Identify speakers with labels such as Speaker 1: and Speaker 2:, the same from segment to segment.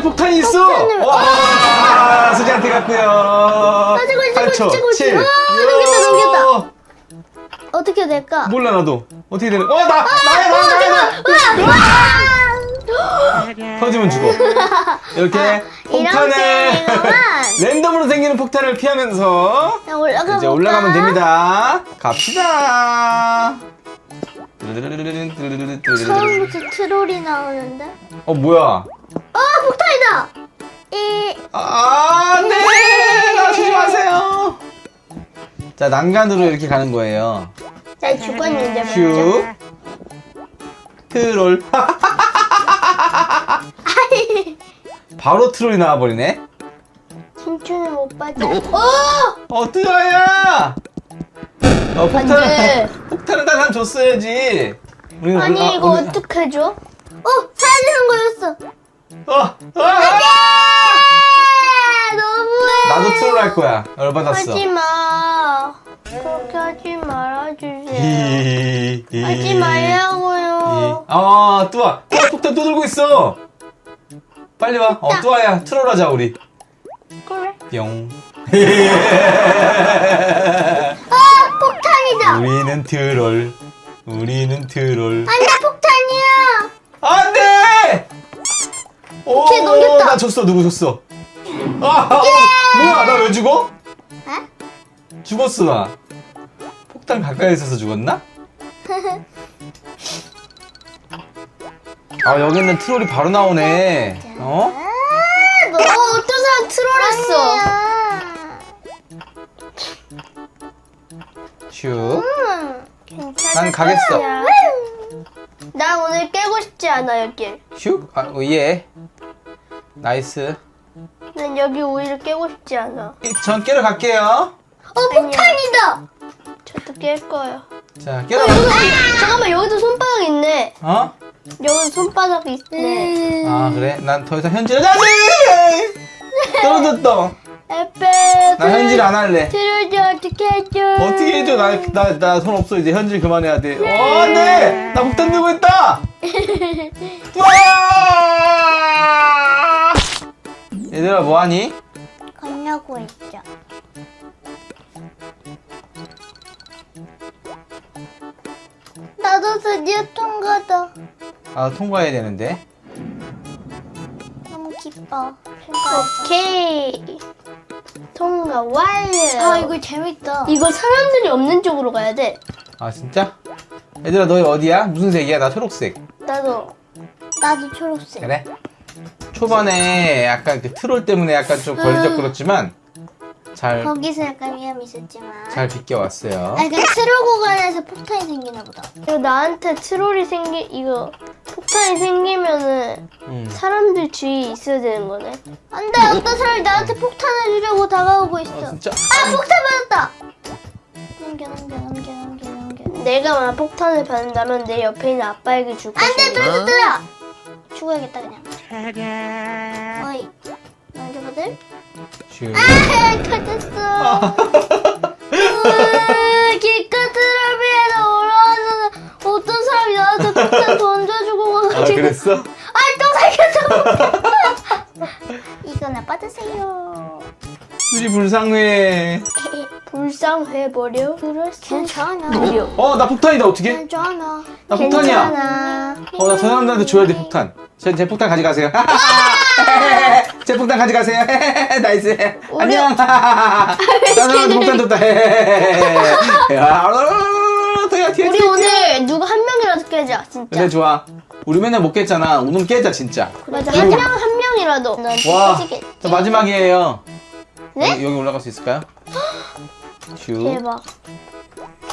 Speaker 1: 안에 폭탄이 있어.
Speaker 2: 폭탄을-
Speaker 1: 와, 수지한테 갔고요.
Speaker 2: 지고 있어,
Speaker 1: 8초,
Speaker 2: 지고 있어.
Speaker 1: 7,
Speaker 2: 아, 넘겼다, 넘겼다. 어떻게 될까?
Speaker 1: 몰라 나도. 어떻게 되는? 어, 나, 나야, 나야, 나야, 나야.
Speaker 2: 와!
Speaker 1: 터지면 죽어. 이렇게 폭탄을
Speaker 2: 이렇게 가만.
Speaker 1: 랜덤으로 생기는 폭탄을 피하면서
Speaker 2: 자, 올라가
Speaker 1: 이제
Speaker 2: 볼까?
Speaker 1: 올라가면 됩니다. 갑시다.
Speaker 2: 처음부터 트롤이 나오는데?
Speaker 1: 어 뭐야?
Speaker 2: 아! 이
Speaker 1: 아, 네! 나 주지 마세요! 자, 난간으로 이렇게 가는 거예요.
Speaker 2: 자, 죽었는데
Speaker 1: 슈.
Speaker 2: 말이죠.
Speaker 1: 트롤.
Speaker 2: 아이,
Speaker 1: 바로 트롤이 나와버리네?
Speaker 2: 힘주는 못 빠져. 어!
Speaker 1: 어, 뜨거야! 어,
Speaker 2: 안 돼.
Speaker 1: 폭탄, 폭탄을 다 사람 줬어야지. 우리는
Speaker 2: 아니,
Speaker 1: 아,
Speaker 2: 이거
Speaker 1: 우리-
Speaker 2: 어떡해 줘? 어! 사라지는 거였어!
Speaker 1: 어, 아, 아!
Speaker 2: 아,
Speaker 1: 할 거야. 열받았어.
Speaker 2: 하지 마. 그렇게 하지 말아주세요. 하지
Speaker 1: 히.
Speaker 2: 말라고요.
Speaker 1: 아, 뚜아. 뚜아 폭탄 또 들고 있어. 빨리 와. 어, 뚜아야. 트롤 하자, 우리.
Speaker 2: 그래.
Speaker 1: 뿅.
Speaker 2: 아! 폭탄이다!
Speaker 1: 우리는 트롤. 우리는 트롤.
Speaker 2: 안 돼, 폭탄이야!
Speaker 1: 안 돼! 오,
Speaker 2: 오케이, 넘겼다.
Speaker 1: 나 졌어. 누구 졌어? 아, 어, 뭐야? 나 왜 죽어?
Speaker 2: 에?
Speaker 1: 죽었어, 나. 폭탄 가까이 있어서 죽었나? 아, 여기는 트롤이 바로 나오네. 어?
Speaker 2: 아, 너 어떤 사람 트롤했어?
Speaker 1: 슈.
Speaker 2: 음, 괜찮아.
Speaker 1: 난 가겠어.
Speaker 2: 나 오늘 깨고 싶지 않아 여기.
Speaker 1: 슉. 아, 어, 예. 나이스.
Speaker 2: 난 여기 오히려 깨고 싶지 않아.
Speaker 1: 전 깨러 갈게요.
Speaker 2: 어 폭탄이다. 저도 깰 거예요.
Speaker 1: 자, 깨러
Speaker 2: 여기,
Speaker 1: 가.
Speaker 2: 잠깐만 여기도 손바닥 있네.
Speaker 1: 어?
Speaker 2: 여기도 손바닥 있네.
Speaker 1: 아, 그래? 난 더 이상 현질을 안 해! 떨어졌다.
Speaker 2: 에페.
Speaker 1: 나 현질 안 할래.
Speaker 2: 들어줘 어떻게 해줘?
Speaker 1: 어떻게 해줘? 나, 나, 나 손 없어. 이제 현질 그만해야 돼. 어, 안 돼! 뭐하니?
Speaker 2: 건너고 있죠. 나도 드디어 통과다.
Speaker 1: 아, 통과해야 되는데.
Speaker 2: 너무 기뻐. 오케이. 통과 완료. 아 이거 재밌다. 이거 사람들이 없는 쪽으로 가야 돼.
Speaker 1: 아, 진짜? 얘들아, 너희 어디야? 무슨 색이야? 나 초록색.
Speaker 2: 나도. 나도 초록색.
Speaker 1: 그래? 초반에 약간 그 트롤 때문에 약간 좀 걸리적거렸지만 잘,
Speaker 2: 거기서 약간 위험이 있었지만.
Speaker 1: 잘 비껴왔어요.
Speaker 2: 아, 그러니까 트롤 구간에서 폭탄이 생기나 보다. 이거 나한테 트롤이 생기 이거 폭탄이 생기면은
Speaker 1: 음.
Speaker 2: 사람들 주위에 있어야 되는 거네. 안 돼, 어떤 사람이 나한테 폭탄을 주려고 다가오고 있어.
Speaker 1: 어, 진짜?
Speaker 2: 아, 폭탄 받았다! 넘겨, 넘겨, 넘겨, 넘겨, 넘겨. 내가 만약 폭탄을 받는다면 내 옆에 있는 아빠에게 줄 것이고. 안 돼, 뚫어, 뚫어! 죽어야겠다, 그냥. 어이, 남자분들?
Speaker 1: 슈.
Speaker 2: 아, 터졌어. 으, 길가 트러비에서 올라와서 어떤 사람이 나한테 폭탄 던져주고
Speaker 1: 아,
Speaker 2: 가가지고.
Speaker 1: 그랬어?
Speaker 2: 아, 또 생겼어. 이거나 받으세요.
Speaker 1: 수지 불쌍해.
Speaker 2: 불쌍해버려. 괜찮아.
Speaker 1: 어, 나 폭탄이다, 어떻게?
Speaker 2: 괜찮아.
Speaker 1: 나 폭탄이야.
Speaker 2: 괜찮아.
Speaker 1: 어, 나 저 사람들한테 줘야 돼, 폭탄. 제, 제 폭탄 가져가세요. 제 폭탄 가져가세요. 나이스. 안녕. 나는 폭탄 줬다. 야, 더야, 뒤에,
Speaker 2: 우리. 오늘 누구 한 명이라도 깨자, 진짜.
Speaker 1: 그래, 좋아. 우리 맨날 못 깼잖아. 오늘 깨자, 진짜.
Speaker 2: 맞아, 한 명, 한 명이라도. 난
Speaker 1: 와. 저 마지막이에요.
Speaker 2: 네?
Speaker 1: 여기, 여기 올라갈 수 있을까요? 슈.
Speaker 2: 대박.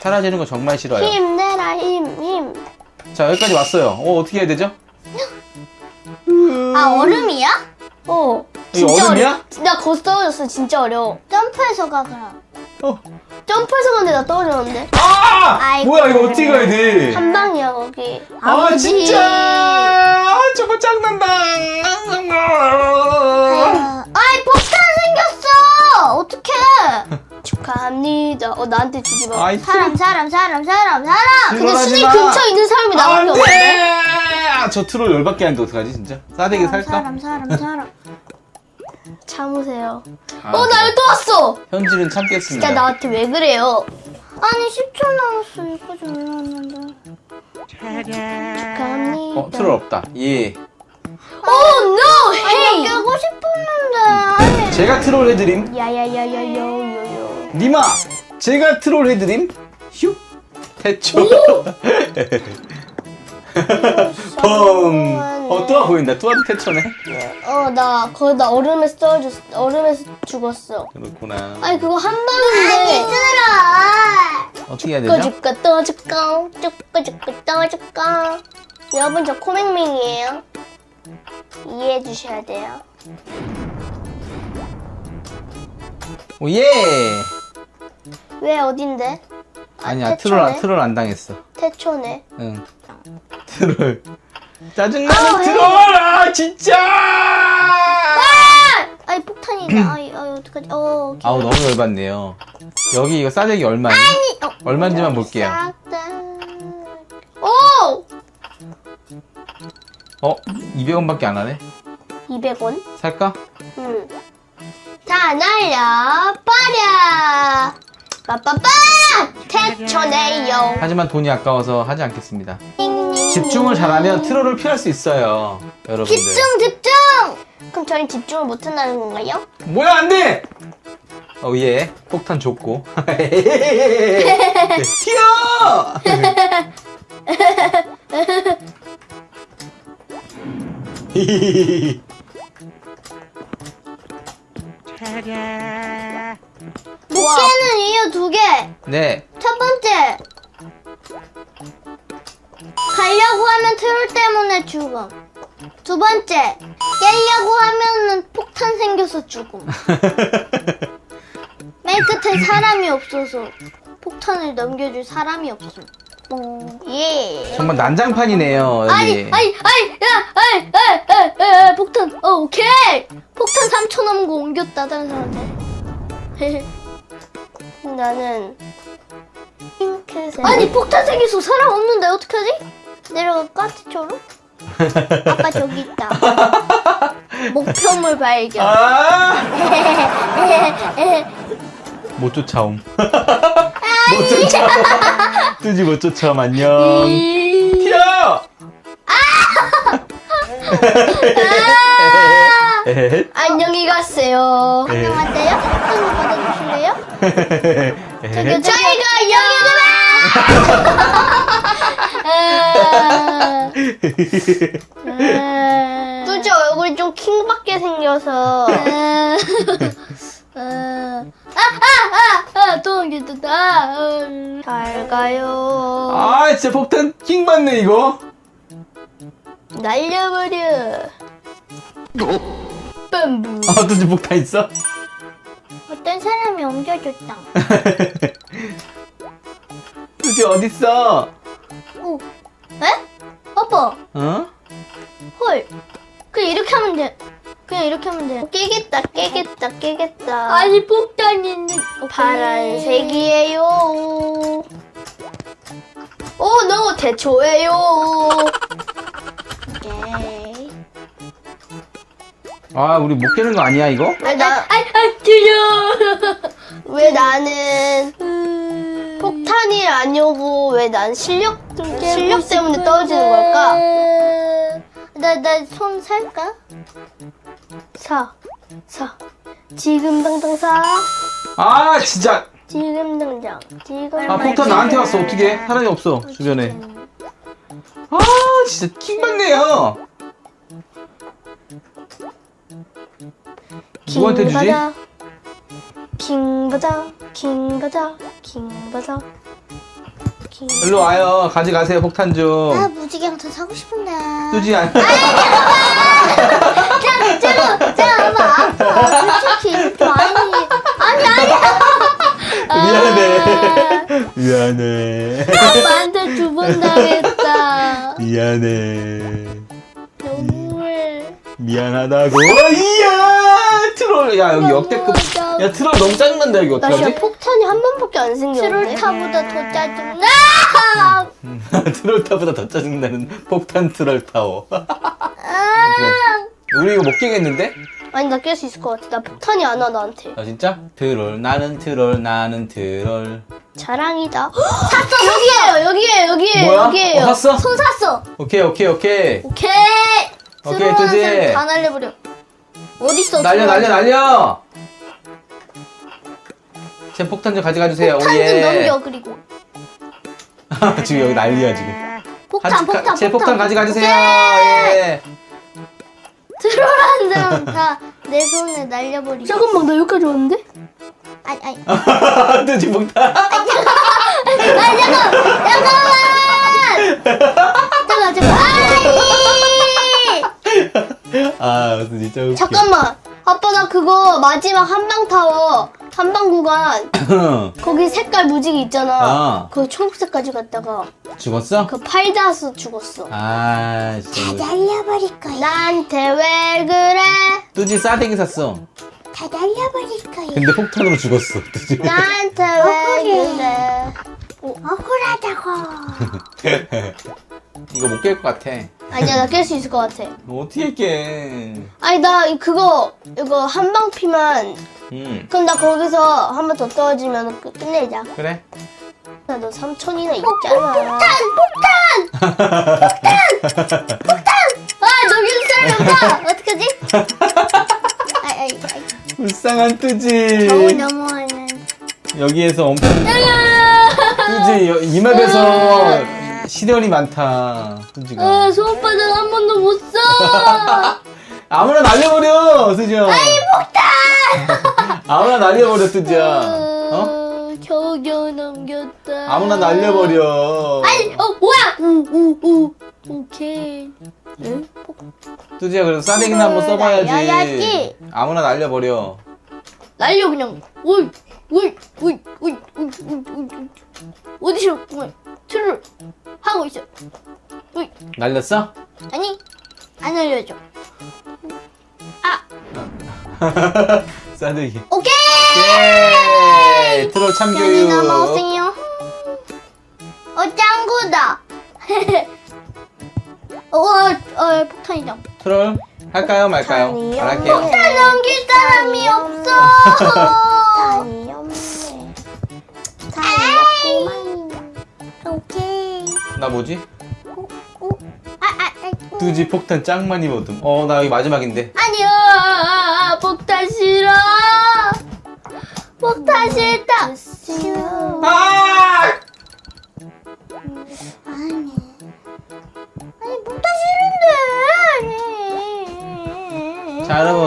Speaker 1: 사라지는 거 정말 싫어요.
Speaker 2: 힘내라, 힘, 힘.
Speaker 1: 자, 여기까지 왔어요. 어, 어떻게 해야 되죠?
Speaker 2: 아 얼음이야? 어.
Speaker 1: 이게 얼음이야?
Speaker 2: 어려워. 나 거기서 떨어졌어. 진짜 어려워. 점프해서 가 그럼.
Speaker 1: 어.
Speaker 2: 점프해서 가는데 나 떨어졌는데.
Speaker 1: 아!
Speaker 2: 아이고.
Speaker 1: 뭐야, 이거 어떻게 가야 돼?
Speaker 2: 한 방이야 거기.
Speaker 1: 아,
Speaker 2: 아버지.
Speaker 1: 진짜! 아, 저거 짱난다!
Speaker 2: 아, 아이 폭탄 생겼어. 어떡해? 축하합니다. 어 나한테 주지 마.
Speaker 1: 아이,
Speaker 2: 사람 사람 사람 사람 사람. 근데 수지
Speaker 1: 마.
Speaker 2: 근처에 있는 사람이
Speaker 1: 안
Speaker 2: 나밖에
Speaker 1: 돼!
Speaker 2: 없는데.
Speaker 1: 아, 저 트롤 열받게 하는데 어떡하지, 진짜? 싸대기 살까?
Speaker 2: 사람 사람 사람. 참으세요.
Speaker 1: 아,
Speaker 2: 어 나 여기 또 왔어.
Speaker 1: 현질은 참겠습니다.
Speaker 2: 진짜 나한테 왜 그래요? 아니 10초 남았어. 이거 좀 올랐는데. 축하합니다.
Speaker 1: 어, 트롤 없다. 예.
Speaker 2: Oh no! Hey! 깨고 싶었는데. 아니.
Speaker 1: 제가 트롤 해드림.
Speaker 2: 야야야야요요요.
Speaker 1: 니마! 제가 트롤 해드림. 휴! 태초. 펑! 어, 뚜아 보인다. 뚜아도 태초네.
Speaker 2: 어, 나 거기다 얼음에 떨어졌, 얼음에서 죽었어.
Speaker 1: 그렇구나.
Speaker 2: 아니 그거 한 방인데.
Speaker 1: 어떻게 해야 되죠?
Speaker 2: 꺼줄까 떠줄까 줄까 줄까 떠줄까. 여러분 저 코맹맹이에요. 이해해 주셔야 돼요.
Speaker 1: 오, 예!
Speaker 2: 왜 어딘데?
Speaker 1: 아니야,
Speaker 2: 태초네?
Speaker 1: 트롤, 안- 트롤 안 당했어.
Speaker 2: 태초네.
Speaker 1: 응. 트롤. 짜증나는 트롤! 아, 진짜!
Speaker 2: 아이 폭탄이다. 아이, 아이 어떡하지? 어. 오케이.
Speaker 1: 아우, 너무 열받네요. 여기 이거 싸대기 얼마니?
Speaker 2: 어,
Speaker 1: 얼마인지만 볼게요.
Speaker 2: 싹 다. 오!
Speaker 1: 어? 200원밖에 안 하네?
Speaker 2: 200원?
Speaker 1: 살까?
Speaker 2: 응. 다 날려 버려. 빠빠빠! 태초네요.
Speaker 1: 하지만 돈이 아까워서 하지 않겠습니다. 집중을 잘하면 트롤을 피할 수 있어요. 여러분들.
Speaker 2: 집중 집중. 그럼 저희 집중을 못 한다는 건가요?
Speaker 1: 뭐야, 안 돼! 어, 예. 폭탄 줬고. 튀어!
Speaker 2: 목개는 이유 두 개.
Speaker 1: 네.
Speaker 2: 첫 번째. 가려고 하면 트롤 때문에 죽음. 두 번째. 깨려고 하면은 폭탄 생겨서 죽음. 맨 끝에 사람이 없어서 폭탄을 넘겨줄 사람이 없음. 어, 예.
Speaker 1: 정말 난장판이네요, 여기.
Speaker 2: 아니, 아니, 아니, 야, 아니, 아니, 아니, 아니, 아니, 폭탄, 어, 오케이. 폭탄 3초 넘은 거 옮겼다, 다른 사람한테. 나는 핑크색. 아니, 폭탄 생겨서 사람 없는데 어떡하지? 내려갈까, 티초로? 아빠 저기 있다. 목표물 발견.
Speaker 1: 아! 못 쫓아옴. 못 쫓아. 뚜지 못 쫓아옴, 안녕. 튀어! 에헤.
Speaker 2: 안녕히 가세요.
Speaker 1: 네.
Speaker 2: 안녕하세요. 한번 받아주실래요? 저기 저희가 여기구나. 뚜지 얼굴이 좀 킹받게 생겨서. 아아아아 도망쳤다. 잘 가요.
Speaker 1: 아, 진짜 폭탄 킹 받네, 이거.
Speaker 2: 날려버려. 빰부.
Speaker 1: 아, 뚜지 폭탄 있어?
Speaker 2: 어떤 사람이 옮겨줬다.
Speaker 1: 뚜지 어딨어?
Speaker 2: 오. 에? 아빠.
Speaker 1: 어?
Speaker 2: 헐. 그냥 이렇게 하면 돼. 그냥 이렇게 하면 돼. 깨겠다, 깨겠다, 깨겠다. 아니, 폭탄이 있는. 파란색이에요. 오, 너무 대초예요.
Speaker 1: 아, 우리 못 깨는 거 아니야, 이거?
Speaker 2: 왜 나, 아이, 아이, 들려. 왜 나는 폭탄이 아니오고 왜 난 실력, 실력 때문에 떨어지는 걸까? 나, 나 손 살까? 사, 사. 지금 당장 사.
Speaker 1: 아, 진짜.
Speaker 2: 지금 당장. 지금.
Speaker 1: 아, 폭탄 나한테 왔어. 어떻게? 사람이 없어, 주변에. 아, 진짜 킹 받네요. 누구한테 주지?
Speaker 2: 킹받아. 킹받아, 킹받아, 킹받아. 킹.
Speaker 1: 일로 와요. 가져가세요, 폭탄 좀.
Speaker 2: 아, 무지개부터 사고 싶은데.
Speaker 1: 뚜지 안.
Speaker 2: 자, 자, 자, 아빠, 아빠, 솔직히 많이. 아니, 아니.
Speaker 1: 미안해. 미안해.
Speaker 2: 아빠한테 두 번 당했다.
Speaker 1: 미안해.
Speaker 2: 너무해.
Speaker 1: 미안하다고. 이야! 트롤. 야, 여기 역대급. 야, 트롤 너무 짜증난다, 여기
Speaker 2: 나 진짜
Speaker 1: 어떡하지?
Speaker 2: 폭탄이 한 번밖에 안 생겼는데. 트롤타보다 더 짜증나.
Speaker 1: 트롤 타보다 더 짜증나는 폭탄 트롤 타워. 우리 이거 못 깨겠는데?
Speaker 2: 아니 나 깰 수 있을 것 같아. 나 폭탄이 안 와 나한테.
Speaker 1: 아 진짜? 트롤 나는 트롤 나는 트롤.
Speaker 2: 자랑이다. 샀어. 여기에요. 여기에요. 여기에요.
Speaker 1: 뭐야?
Speaker 2: 여기에요.
Speaker 1: 어, 샀어?
Speaker 2: 손 샀어.
Speaker 1: 오케이 오케이 오케이.
Speaker 2: 오케이.
Speaker 1: 오케이.
Speaker 2: 사람 다 날려버려. 어디 있어?
Speaker 1: 날려. 날려 날려. 제 폭탄 좀 가져가 주세요.
Speaker 2: 폭탄. 좀 넘겨 그리고.
Speaker 1: 지금 여기 난리야 지금.
Speaker 2: 폭탄
Speaker 1: 가지-
Speaker 2: 폭탄
Speaker 1: 제 폭탄 가져가 주세요. 예.
Speaker 2: 들어라는 사람 다 내 손에 날려버리고. 잠깐만 나 여기까지 왔는데? 아니 아니.
Speaker 1: 뜨지 폭탄.
Speaker 2: 아니 잠깐 잠깐만. 아
Speaker 1: 진짜 웃겨.
Speaker 2: 잠깐만. 아빠 나 그거 마지막 한방 타워 한방 구간 거기 색깔 무지개 있잖아.
Speaker 1: 아.
Speaker 2: 그 초록색까지 갔다가
Speaker 1: 죽었어?
Speaker 2: 그 팔다스 죽었어.
Speaker 1: 아 진짜.
Speaker 2: 날려버릴 거야. 나한테 왜 그래?
Speaker 1: 뚜지 싸대기 샀어.
Speaker 2: 다 날려버릴 거야.
Speaker 1: 근데 폭탄으로 죽었어. 뚜지.
Speaker 2: 나한테 왜 그래? 억울하다고.
Speaker 1: 이거 못 깰 것 같아.
Speaker 2: 아니야 나 깰 수 있을 것 같아.
Speaker 1: 뭐 어떻게 깨?
Speaker 2: 아니 나 이- 그거 이거 한방 피만
Speaker 1: 음
Speaker 2: 그럼 나 거기서 한 번 더 떨어지면 끝- 끝내자.
Speaker 1: 그래.
Speaker 2: 나 너 삼촌이나 있잖아. 폭탄! 폭탄! 폭탄! 아, 너기 사람 없다! 어떡하지? 아이, 아이, 아이.
Speaker 1: 불쌍한 뚜지.
Speaker 2: 겨우 넘어가는.
Speaker 1: 여기에서 엄청 뚜지 여- 이 맵에서 시련이 많다. 뚜지가.
Speaker 2: 아, 손바닥 한 번도 못 써!
Speaker 1: 아무나 날려버려 폭탄. 아무나 날려버려 뚜지야. 어?
Speaker 2: 어? 겨우 겨우 넘겼다.
Speaker 1: 아무나 날려버려.
Speaker 2: 아니, 어, 뭐야! 우, 우, 우. 오케이. 응?
Speaker 1: 뚜지야 그래도 싸대기나 한번 써봐야지.
Speaker 2: 날려야지.
Speaker 1: 아무나 날려버려.
Speaker 2: 날려 그냥 오이 오이 오이 오이 오이 오이 어디서 정말 틀을 하고 있어 오이
Speaker 1: 날렸어?
Speaker 2: 아니 안 알려줘 아
Speaker 1: 싸대기.
Speaker 2: 오케이
Speaker 1: 예! 트롤 참교육.
Speaker 2: 넘어오세요 어 짱구다 어, 어 폭탄이다
Speaker 1: 트롤 할까요 말까요? 안 할게요.
Speaker 2: 폭탄 넘길 사람이 없어
Speaker 1: 나 뭐지?
Speaker 2: 아, 아, 아,
Speaker 1: 뚜지 폭탄 짱 많이 먹음. 어, 나 여기 마지막인데.
Speaker 2: 아니야 폭탄 싫어. 폭탄 싫다. 싫어.
Speaker 1: 아!
Speaker 2: 아니. 아니 폭탄 싫은데.
Speaker 1: 자, 여러분.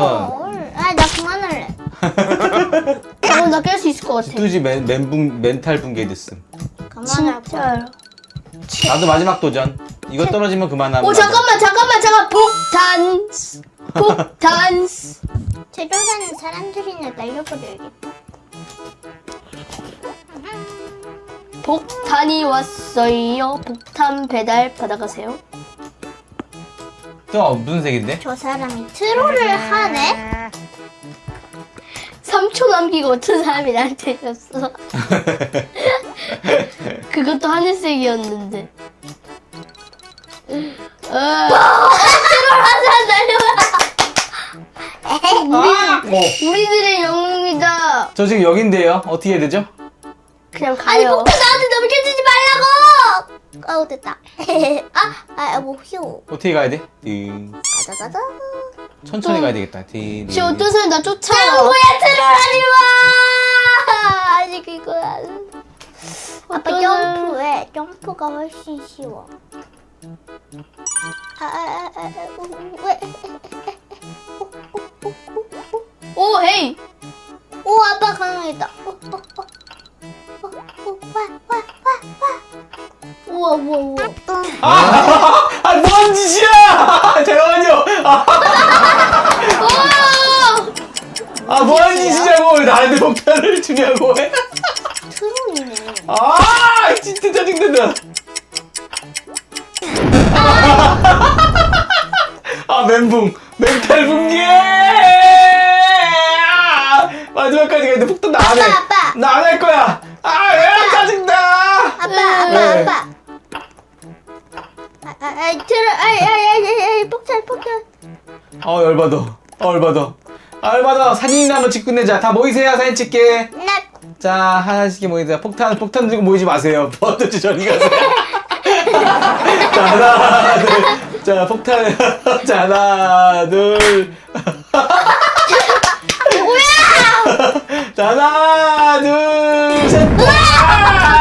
Speaker 2: 아 나 그만할래. 어, 나깰 수 있을 것 같아.
Speaker 1: 뚜지 멘, 멘붕, 멘탈 붕괴 됐음.
Speaker 2: 그만할 거야
Speaker 1: 나도 마지막 도전. 이거 떨어지면 그만하고.
Speaker 2: 오 잠깐만 잠깐만 잠깐 폭탄. 폭탄. 제조사는 사람들이나 날려버려야겠다. 폭탄이 왔어요. 폭탄 배달 받아가세요.
Speaker 1: 또 무슨 색인데?
Speaker 2: 저 사람이 트롤을 하네? 3초 남기고 어떤 사람이 나한테 줬어 그것도 하늘색이었는데 어.
Speaker 1: 아! 어,
Speaker 2: 우리들의 영웅이다.
Speaker 1: 저 지금 여긴데요. 어떻게 해야 되죠?
Speaker 2: 그냥 가요. 아니 폭탄 나한테 넘겨주지 말라고. 아우 됐다. 아, 아, 뭐 휴.
Speaker 1: 어떻게 가야 돼? 띵.
Speaker 2: 가자 가자.
Speaker 1: 천천히 가야 되겠다. 띵.
Speaker 2: 혹시 어떤 사람 나 쫓아? 짱구야 트롤하지 마. 아니 그거야. 아빠 점프해. 점프가 훨씬 쉬워. 아, 아, 아, 아, 왜? 오, 헤이. 오, 아빠 가능했다. 우와, 우와, 우와.
Speaker 1: 아! 아, 뭔 짓이야! 잠깐만요! 아,
Speaker 2: 오!
Speaker 1: 아 뭐하는 짓이냐고! 왜 나한테 폭탄을 주냐고! 아! 진짜 짜증난다! 아, 멘붕! 멘탈 붕괴! 아, 마지막까지 가는데 폭탄 나안 해!
Speaker 2: 아빠, 아빠.
Speaker 1: 나안 할 거야! 아, 왜 짜증나!
Speaker 2: 아빠, 아빠,
Speaker 1: 네.
Speaker 2: 아빠. 아이 들어 아이 아이 아이 아이, 아이 폭탄 폭탄
Speaker 1: 어 열받아 어 열받아 아 열받아 사진이나 한번 찍고 내자. 다 모이세요 사진 찍게. 나자 하나씩 모이세요. 폭탄 폭탄 들고 모이지 마세요. 버터지 저리 가세요. 자 하나 둘 자 폭탄. 자 하나 둘.
Speaker 2: 뭐야!
Speaker 1: 자 하나 둘